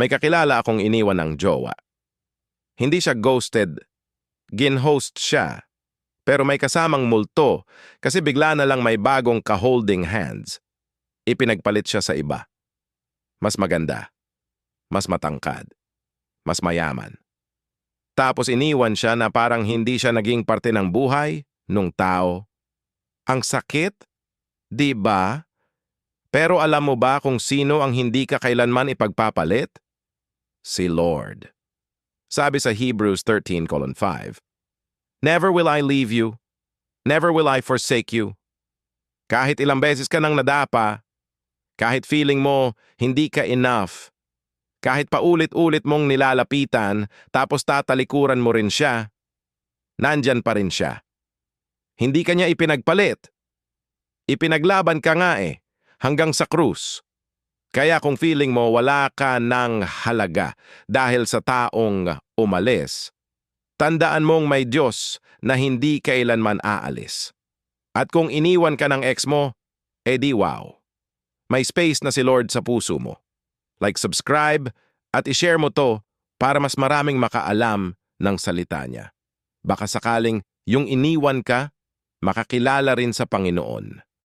May kakilala akong iniwan ng jowa. Hindi siya ghosted, ginhost siya. Pero may kasamang multo kasi bigla na lang may bagong ka-holding hands. Ipinagpalit siya sa iba. Mas maganda, mas matangkad, mas mayaman. Tapos iniwan siya na parang hindi siya naging parte ng buhay nung tao. Ang sakit, di ba? Pero alam mo ba kung sino ang hindi ka kailanman ipagpapalit? Si Lord. Sabi sa Hebrews 13:5, Never will I leave you, never will I forsake you. Kahit ilang beses ka nang nadapa, kahit feeling mo hindi ka enough, kahit paulit-ulit mong nilalapitan tapos tatalikuran mo rin siya, nandyan pa rin siya. Hindi ka niya ipinagpalit. Ipinaglaban ka nga eh, hanggang sa krus. Kaya kung feeling mo wala ka ng halaga dahil sa taong umalis, tandaan mong may Diyos na hindi kailanman aalis. At kung iniwan ka ng ex mo, edi wow. May space na si Lord sa puso mo. Like subscribe at ishare mo to para mas maraming makaalam ng salita niya. Baka sakaling yung iniwan ka, makakilala rin sa Panginoon.